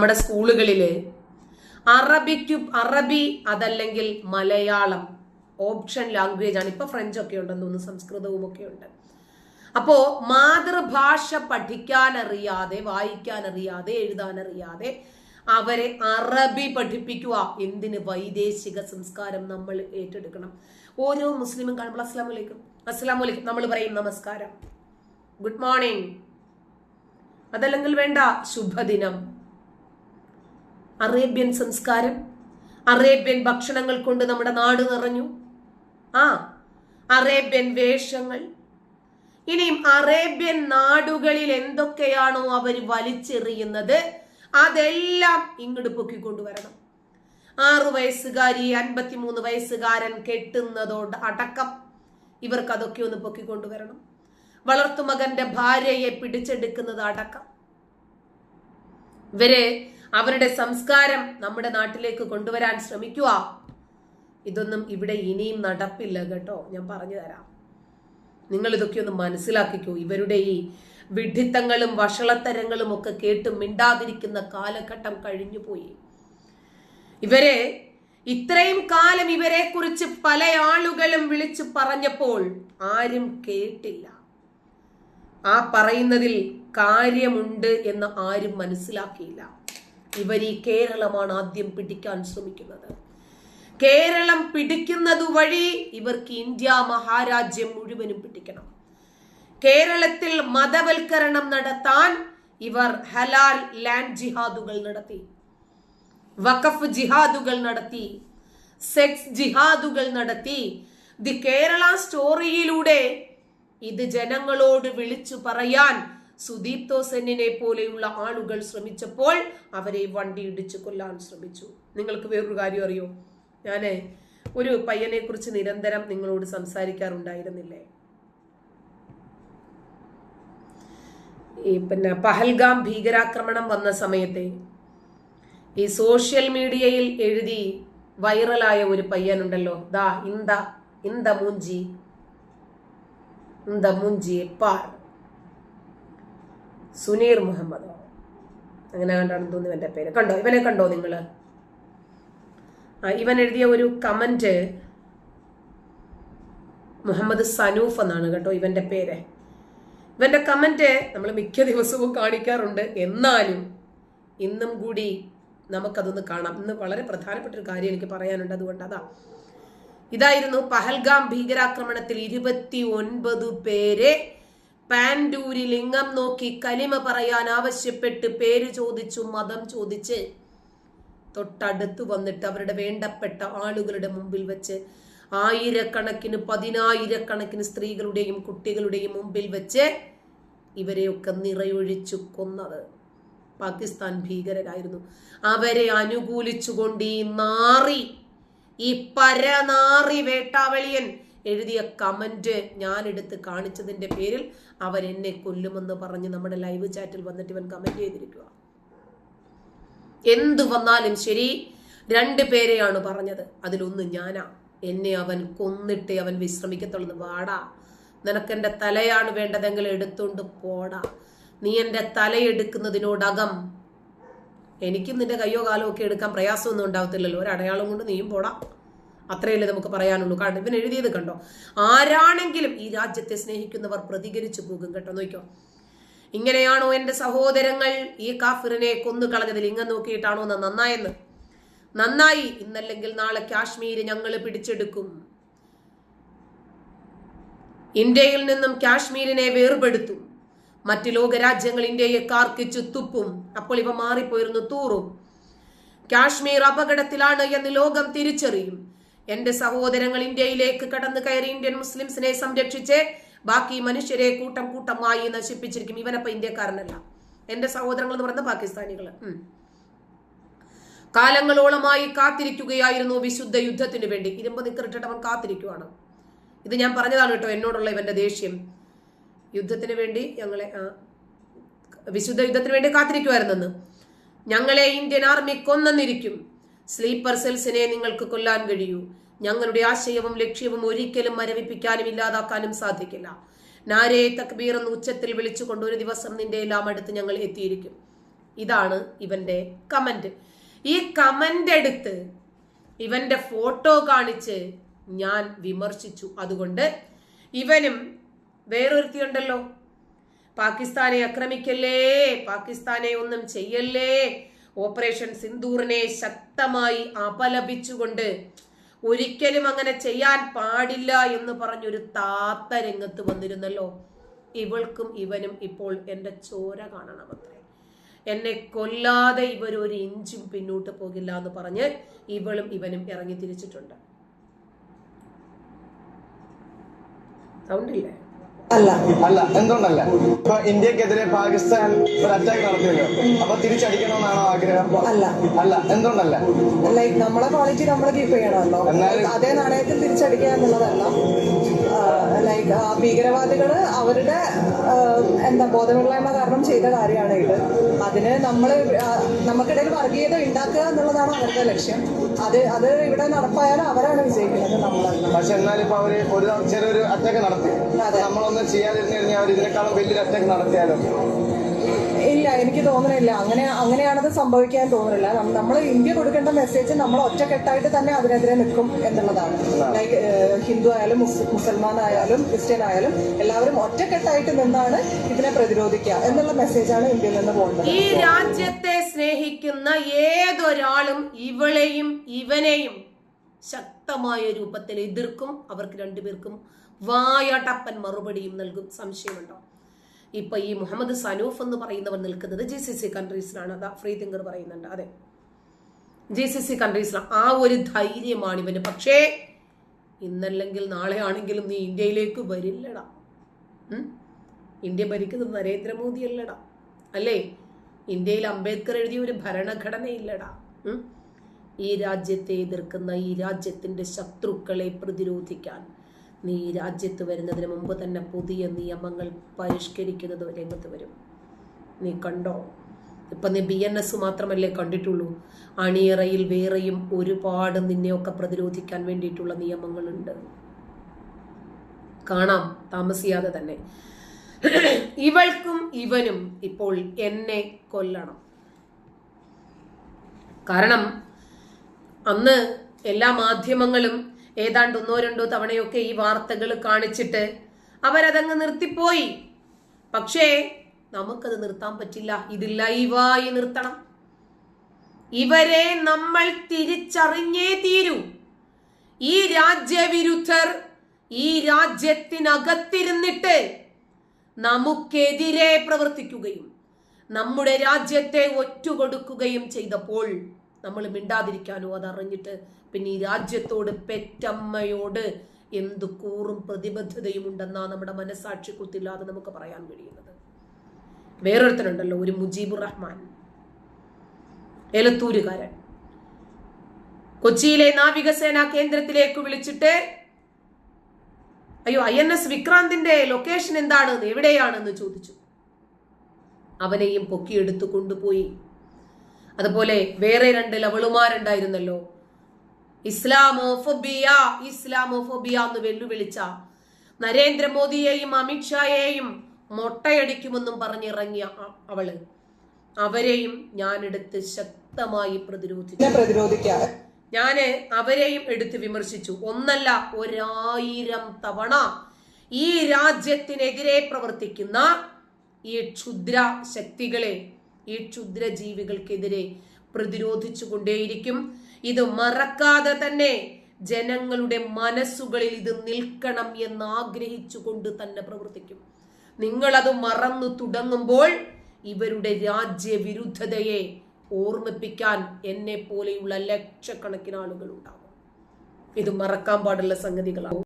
നമ്മുടെ സ്കൂളുകളിൽ അറബിക്കു അറബി അതല്ലെങ്കിൽ മലയാളം ഓപ്ഷൻ ലാംഗ്വേജ് ആണ്. ഇപ്പൊ ഫ്രഞ്ച് ഒക്കെ ഉണ്ടെന്ന് തോന്നുന്നു സംസ്കൃതവും ഒക്കെ ഉണ്ട്. അപ്പോ മാതൃഭാഷ അറിയാതെ എഴുതാൻ അറിയാതെ അവരെ അറബി പഠിപ്പിക്കുക എന്തിന് വൈദേശിക സംസ്കാരം നമ്മൾ ഏറ്റെടുക്കണം. ഓരോ മുസ്ലിമും കാണുമ്പോൾ അസ്ലാം വലൈക്കും അസ്ലാം വലൈക്കും നമ്മൾ പറയും നമസ്കാരം. ഗുഡ് മോർണിംഗ് അതല്ലെങ്കിൽ വേണ്ട ശുഭദിനം. അറേബ്യൻ സംസ്കാരം അറേബ്യൻ ഭക്ഷണങ്ങൾ കൊണ്ട് നമ്മുടെ നാട് നിറഞ്ഞു. ആ അറേബ്യൻ വേഷങ്ങൾ. ഇനിയും അറേബ്യൻ നാടുകളിൽ എന്തൊക്കെയാണോ അവർ വലിച്ചെറിയുന്നത് അതെല്ലാം ഇങ്ങോട്ട് പൊക്കിക്കൊണ്ടുവരണം ആറു വയസ്സുകാരി അൻപത്തിമൂന്ന് വയസ്സുകാരൻ കെട്ടുന്നതോട് അടക്കം ഇവർക്ക് അതൊക്കെ ഒന്ന് പൊക്കിക്കൊണ്ടുവരണം വളർത്തുമകന്റെ ഭാര്യയെ പിടിച്ചെടുക്കുന്നത് അടക്കം. ഇവർ അവരുടെ സംസ്കാരം നമ്മുടെ നാട്ടിലേക്ക് കൊണ്ടുവരാൻ ശ്രമിക്കുക. ഇതൊന്നും ഇവിടെ ഇനിയും നടപ്പില്ല കേട്ടോ. ഞാൻ പറഞ്ഞു തരാം. നിങ്ങൾ ഇതൊക്കെ ഒന്ന് മനസ്സിലാക്കിക്കോ. ഇവരുടെ ഈ വിഡിത്തങ്ങളും വഷളത്തരങ്ങളും ഒക്കെ കേട്ട് മിണ്ടാതിരിക്കുന്ന കാലഘട്ടം കഴിഞ്ഞു പോയി. ഇവരെ ഇത്രയും കാലം ഇവരെ കുറിച്ച് പല ആളുകളും വിളിച്ചു പറഞ്ഞപ്പോൾ ആരും കേട്ടില്ല. ആ പറയുന്നതിൽ കാര്യമുണ്ട് എന്ന് ആരും മനസ്സിലാക്കിയില്ല. ഇവർ ഈ കേരളമാണ് ആദ്യം പിടിക്കാൻ ശ്രമിക്കുന്നത്. കേരളം പിടിക്കുന്നത് വഴി ഇവർക്ക് ഇന്ത്യ മഹാരാജ്യം മുഴുവനും പിടിക്കണം. കേരളത്തിൽ മതവൽക്കരണം നടത്താൻ ഇവർ ഹലാൽ ലാൻഡ് ജിഹാദുകൾ നടത്തി വഖഫ് ജിഹാദുകൾ നടത്തി സെക്സ് ജിഹാദുകൾ നടത്തി. ദി കേരള സ്റ്റോറിയിലൂടെ ഇത് ജനങ്ങളോട് വിളിച്ചു പറയാൻ സുദീപ് തോസന്നിനെ പോലെയുള്ള ആളുകൾ ശ്രമിച്ചപ്പോൾ അവരെ വണ്ടി ഇടിച്ചു കൊല്ലാൻ ശ്രമിച്ചു. നിങ്ങൾക്ക് വേറൊരു കാര്യം അറിയോ? ഞാൻ ഒരു പയ്യനെ കുറിച്ച് നിരന്തരം നിങ്ങളോട് സംസാരിക്കാറുണ്ടായിരുന്നില്ലേ? പിന്നെ പഹൽഗാം ഭീകരാക്രമണം വന്ന സമയത്തെ ഈ സോഷ്യൽ മീഡിയയിൽ എഴുതി വൈറലായ ഒരു പയ്യനുണ്ടല്ലോ. ദാ ഇന്ത ഇന്ത മൂഞ്ചി. ഇന്ത മൂഞ്ചി പാർ. സുനീർ മുഹമ്മദ്? അങ്ങനെ കണ്ടാണെന്ന് തോന്നുന്നു ഇവന്റെ പേര്. കണ്ടോ? ഇവനെ കണ്ടോ നിങ്ങൾ ഇവൻ എഴുതിയ ഒരു കമന്റ് മുഹമ്മദ് സനൂഫ് എന്നാണ് കേട്ടോ ഇവന്റെ പേര്. ഇവന്റെ കമന്റ് നമ്മൾ മിക്ക ദിവസവും കാണിക്കാറുണ്ട്. എന്നാലും ഇന്നും കൂടി നമുക്കതൊന്ന് കാണാം. ഇന്ന് വളരെ പ്രധാനപ്പെട്ട ഒരു കാര്യം എനിക്ക് പറയാനുണ്ട്. അതുകൊണ്ട് അതാ. ഇതായിരുന്നു പഹൽഗാം ഭീകരാക്രമണത്തിൽ ഇരുപത്തി ഒൻപത് പേരെ പാൻഡൂരി ലിംഗം നോക്കി കലിമ പറയാൻ ആവശ്യപ്പെട്ട് പേര് ചോദിച്ചു മതം ചോദിച്ച്. തൊട്ടടുത്ത് വന്നിട്ട് അവരുടെ വേണ്ടപ്പെട്ട ആളുകളുടെ മുമ്പിൽ വെച്ച് ആയിരക്കണക്കിന് പതിനായിരക്കണക്കിന് സ്ത്രീകളുടെയും കുട്ടികളുടെയും മുമ്പിൽ വെച്ച് ഇവരെയൊക്കെ നിറയൊഴിച്ചു കൊന്നത്. പാകിസ്ഥാൻ ഭീകരരായിരുന്നു. അവരെ അനുകൂലിച്ചുകൊണ്ട് ഈ നാറി ഈ പരനാറി വേട്ടാവളിയൻ എഴുതിയ കമന്റ് ഞാൻ എടുത്ത് കാണിച്ചതിന്റെ പേരിൽ എന്നെ കൊല്ലുമെന്ന് പറഞ്ഞ് നമ്മുടെ ലൈവ് ചാറ്റിൽ വന്നിട്ട് ഇവൻ കമന്റ് ചെയ്തിരിക്കുക എന്തു വന്നാലും ശരി രണ്ട് പേരെയാണ് പറഞ്ഞത്. അതിലൊന്ന് ഞാനാ. എന്നെ അവൻ കൊന്നിട്ട് അവൻ വിശ്രമിക്കത്തുള്ളത് വാടാ. നിനക്കെന്റെ തലയാണ് വേണ്ടതെങ്കിൽ എടുത്തുകൊണ്ട് പോടാ. നീ എന്റെ തലയെടുക്കുന്നതിനോടകം എനിക്കും നിന്റെ കയ്യോ കാലോ ഒക്കെ എടുക്കാൻ പ്രയാസമൊന്നും ഉണ്ടാവത്തില്ലല്ലോ. ഒരു അടയാളം കൊണ്ട് നീയും പോടാ. അത്രയല്ലേ നമുക്ക് പറയാനുള്ളൂ. കാരണം ഇവൻ എഴുതിയത് കണ്ടോ? ആരാണെങ്കിലും ഈ രാജ്യത്തെ സ്നേഹിക്കുന്നവർ പ്രതികരിച്ചു പോകും കേട്ടോ. നോക്കിയോ ഇങ്ങനെയാണോ എന്റെ സഹോദരങ്ങൾ ഈ കാഫിറിനെ കൊന്നു കളഞ്ഞതിൽ ഇങ്ങനെ നോക്കിയിട്ടാണോ എന്ന് നന്നായെന്ന്? നന്നായി. ഇന്നല്ലെങ്കിൽ നാളെ കാശ്മീർ ഞങ്ങൾ പിടിച്ചെടുക്കും. ഇന്ത്യയിൽ നിന്നും കാശ്മീരിനെ വേർപെടുത്തും. മറ്റ് ലോകരാജ്യങ്ങൾ ഇന്ത്യയെ കാർക്കിച്ചു തുപ്പും. അപ്പോൾ ഇവ മാറിപ്പോയിരുന്നു തൂറും. കാശ്മീർ അപകടത്തിലാണ് എന്ന് ലോകം തിരിച്ചറിയും. എന്റെ സഹോദരങ്ങൾ ഇന്ത്യയിലേക്ക് കടന്നു കയറി ഇന്ത്യൻ മുസ്ലിംസിനെ സംരക്ഷിച്ച് ബാക്കി മനുഷ്യരെ കൂട്ടം കൂട്ടമായി നശിപ്പിച്ചിരിക്കും. ഇവനപ്പൊ ഇന്ത്യക്കാരനല്ല. എന്റെ സഹോദരങ്ങൾ എന്ന് പറഞ്ഞ പാകിസ്ഥാനികൾ. കാലങ്ങളോളമായി കാത്തിരിക്കുകയായിരുന്നു വിശുദ്ധ യുദ്ധത്തിന് വേണ്ടി. ഇരുമ്പ് നിക്കറിട്ടിട്ട് അവൻ കാത്തിരിക്കുവാണ്. ഇത് ഞാൻ പറഞ്ഞതാണ് കേട്ടോ എന്നോടുള്ള ഇവന്റെ ദേഷ്യം. യുദ്ധത്തിന് വേണ്ടി ഞങ്ങളെ വിശുദ്ധ യുദ്ധത്തിന് വേണ്ടി കാത്തിരിക്കുമായിരുന്നെന്ന് ഞങ്ങളെ ഇന്ത്യൻ ആർമി കൊന്നെന്നിരിക്കും. സ്ലീപ്പർ സെൽസിനെ നിങ്ങൾക്ക് കൊല്ലാൻ കഴിയൂ. ഞങ്ങളുടെ ആശയവും ലക്ഷ്യവും ഒരിക്കലും മരവിപ്പിക്കാനും ഇല്ലാതാക്കാനും സാധിക്കില്ല. നാരേ തക്ബീർ എന്ന് ഉച്ചത്തിൽ വിളിച്ചുകൊണ്ട് ഒരു ദിവസം നിന്റെ എല്ലാം അടുത്ത് ഞങ്ങൾ എത്തിയിരിക്കും. ഇതാണ് ഇവന്റെ കമന്റ്. ഈ കമന്റ് എടുത്ത് ഇവന്റെ ഫോട്ടോ കാണിച്ച് ഞാൻ വിമർശിച്ചു. അതുകൊണ്ട് ഇവനും വേറൊരുത്തിയുണ്ടല്ലോ. പാകിസ്ഥാനെ ആക്രമിക്കല്ലേ? പാകിസ്ഥാനെ ഒന്നും ചെയ്യല്ലേ? ഓപ്പറേഷൻ സിന്ദൂറിനെ ശക്തമായി അപലപിച്ചുകൊണ്ട് ഒരിക്കലും അങ്ങനെ ചെയ്യാൻ പാടില്ല എന്ന് പറഞ്ഞൊരു താത്ത രംഗത്ത് വന്നിരുന്നല്ലോ. ഇവൾക്കും ഇവനും ഇപ്പോൾ എന്റെ ചോര കാണണമത്രേ. എന്നെ കൊല്ലാതെ ഇവർ ഒരു ഇഞ്ചും പിന്നോട്ട് പോകില്ല എന്ന് പറഞ്ഞ് ഇവളും ഇവനും ഇറങ്ങി തിരിച്ചിട്ടുണ്ട്. സൗണ്ട് ഇല്ലേ? അല്ല. അല്ല എന്തുകൊണ്ടല്ല? ഇപ്പൊ ഇന്ത്യക്കെതിരെ പാകിസ്ഥാൻ ഒരു അറ്റാക്ക് നടത്തിയല്ലോ. അപ്പൊ തിരിച്ചടിക്കണമെന്നാണോ ആഗ്രഹം? അല്ല. അല്ല എന്തുകൊണ്ടല്ല? ലൈക്ക് നമ്മളെ ക്വാളിറ്റി നമ്മൾ കീപ്പ് ചെയ്യണമല്ലോ. അതേ നാണയത്തിൽ തിരിച്ചടിക്കുക എന്നുള്ളതല്ല. ലൈക്ക് ഭീകരവാദികൾ അവരുടെ എന്താ ബോധമില്ലായ്മ കാരണം ചെയ്ത കാര്യമാണ് ഇത്. അതിന് നമ്മൾ നമുക്കിടയിൽ വർഗീയത ഉണ്ടാക്കുക എന്നുള്ളതാണ് അവരുടെ ലക്ഷ്യം. അത് അത് ഇവിടെ നടപ്പായാലും അവരാണ് വിജയിക്കുന്നത്. നമ്മളല്ല പക്ഷെ എന്നാലും ഇപ്പൊ അവർ ഒരു ചെറിയൊരു അറ്റാക്ക് നടത്തി. അതെ. നമ്മളൊന്നും ചെയ്യാതിരുന്നു കഴിഞ്ഞാൽ അവർ ഇതിനേക്കാളും വലിയൊരു അറ്റാക്ക് നടത്തിയാലോ? ഇല്ല എനിക്ക് തോന്നുന്നില്ല അങ്ങനെ അങ്ങനെയാണത് സംഭവിക്കാൻ തോന്നുന്നില്ല നമ്മൾ ഇന്ത്യ കൊടുക്കേണ്ട മെസ്സേജ് നമ്മൾ ഒറ്റക്കെട്ടായിട്ട് തന്നെ അതിനെതിരെ നിൽക്കും എന്നുള്ളതാണ്. ലൈക്ക് ഹിന്ദു ആയാലും മുസ് മുസൽമാൻ ആയാലും ക്രിസ്ത്യൻ ആയാലും എല്ലാവരും ഒറ്റക്കെട്ടായിട്ട് നിന്നാണ് ഇതിനെ പ്രതിരോധിക്കുക എന്നുള്ള മെസ്സേജാണ് ഇന്ത്യയിൽ നിന്ന് പോകുന്നത്. ഈ രാജ്യത്തെ സ്നേഹിക്കുന്ന ഏതൊരാളും ഇവളെയും ഇവനെയും ശക്തമായ രൂപത്തിൽ എതിർക്കും. അവർക്ക് രണ്ടുപേർക്കും വായടപ്പൻ മറുപടിയും നൽകും. സംശയമുണ്ടോ? ഇപ്പൊ ഈ മുഹമ്മദ് സനൂഫ് എന്ന് പറയുന്നവർ നിൽക്കുന്നത് ജി സി സി കൺട്രീസിലാണ് അതാ ഫ്രീ തിങ്കർ പറയുന്നുണ്ട്. അതെ. ജി സി സി കൺട്രീസിലാണ് ആ ഒരു ധൈര്യമാണ് ഇവന്. പക്ഷേ ഇന്നല്ലെങ്കിൽ നാളെ ആണെങ്കിലും നീ ഇന്ത്യയിലേക്ക് വരില്ലടാ? ഇന്ത്യ ഭരിക്കുന്നത് നരേന്ദ്രമോദി അല്ലടാ അല്ലേ? ഇന്ത്യയിൽ അംബേദ്കർ എഴുതിയ ഒരു ഭരണഘടനയില്ലടാ. ഈ രാജ്യത്തെ എതിർക്കുന്ന ഈ രാജ്യത്തിന്റെ ശത്രുക്കളെ പ്രതിരോധിക്കാൻ നീ ഈ രാജ്യത്ത് വരുന്നതിന് മുമ്പ് തന്നെ പുതിയ നിയമങ്ങൾ പരിഷ്കരിക്കുന്നത് രംഗത്ത് വരും. നീ കണ്ടോ? ഇപ്പം നീ ബി എൻ എസ് മാത്രമല്ലേ കണ്ടിട്ടുള്ളൂ. അണിയറയിൽ വേറെയും ഒരുപാട് നിന്നെയൊക്കെ പ്രതിരോധിക്കാൻ വേണ്ടിയിട്ടുള്ള നിയമങ്ങളുണ്ട്. കാണാം താമസിയാതെ തന്നെ. ഇവൾക്കും ഇവനും ഇപ്പോൾ എന്നെ കൊല്ലണം. കാരണം അന്ന് എല്ലാ മാധ്യമങ്ങളും ഏതാണ്ട് ഒന്നോ രണ്ടോ തവണയൊക്കെ ഈ വാർത്തകൾ കാണിച്ചിട്ട് അവരതങ്ങ് നിർത്തിപ്പോയി. പക്ഷേ നമുക്കത് നിർത്താൻ പറ്റില്ല. ഇത് ലൈവായി നിർത്തണം. ഇവരെ നമ്മൾ തിരിച്ചറിഞ്ഞേ തീരൂ. ഈ രാജ്യവിരുദ്ധർ ഈ രാജ്യത്തിനകത്തിരുന്നിട്ട് നമുക്കെതിരെ പ്രവർത്തിക്കുകയും നമ്മുടെ രാജ്യത്തെ ഒറ്റുകൊടുക്കുകയും ചെയ്തപ്പോൾ നമ്മൾ മിണ്ടാതിരിക്കാനോ അതറിഞ്ഞിട്ട് പിന്നെ ഈ രാജ്യത്തോട് പെറ്റമ്മയോട് എന്തു കൂറും പ്രതിബദ്ധതയും ഉണ്ടെന്നാ നമ്മുടെ മനസാക്ഷി കുത്തില്ലാതെ നമുക്ക് പറയാൻ കഴിയുന്നത്. വേറൊരുത്തനുണ്ടല്ലോ ഒരു മുജീബുർ റഹ്മാൻ. എലത്തൂരുകാരൻ. കൊച്ചിയിലെ നാവികസേനാ കേന്ദ്രത്തിലേക്ക് വിളിച്ചിട്ട് അയ്യോ ഐ എൻ എസ് വിക്രാന്തിന്റെ ലൊക്കേഷൻ എന്താണ് എവിടെയാണെന്ന് ചോദിച്ചു. അവനെയും പൊക്കിയെടുത്തു കൊണ്ടുപോയി. അതുപോലെ വേറെ രണ്ട് ലവളുമാരുണ്ടായിരുന്നല്ലോ. ഇസ്ലാമോഫോബിയ ഇസ്ലാമോഫോബിയ എന്ന് വെല്ലുവിളിച്ച നരേന്ദ്രമോദിയെയും അമിത്ഷായെയും മൊട്ടയടിക്കുമെന്നും പറഞ്ഞിറങ്ങിയ അവൾ അവരെയും ഞാനെടുത്ത് ശക്തമായി പ്രതിരോധിച്ചു. ഇതിനെ ഞാൻ അവരെയും എടുത്ത് വിമർശിച്ചു. ഒന്നല്ല ഒരായിരം തവണ ഈ രാജ്യത്തിനെതിരെ പ്രവർത്തിക്കുന്ന ഈ ക്ഷുദ്ര ശക്തികളെ ഈ ക്ഷുദ്ര ജീവികൾക്കെതിരെ പ്രതിരോധിച്ചു കൊണ്ടേയിരിക്കും ഇത് മറക്കാതെ തന്നെ ജനങ്ങളുടെ മനസ്സുകളിൽ ഇത് നിൽക്കണം എന്ന് ആഗ്രഹിച്ചുകൊണ്ട് തന്നെ പ്രവർത്തിക്കും. നിങ്ങളത് മറന്നു തുടങ്ങുമ്പോൾ ഇവരുടെ രാജ്യവിരുദ്ധതയെ ഓർമ്മിപ്പിക്കാൻ എന്നെ പോലെയുള്ള ലക്ഷക്കണക്കിന് ആളുകൾ ഉണ്ടാകും ഇത് മറക്കാൻ പാടുള്ള സംഗതികളാണ്.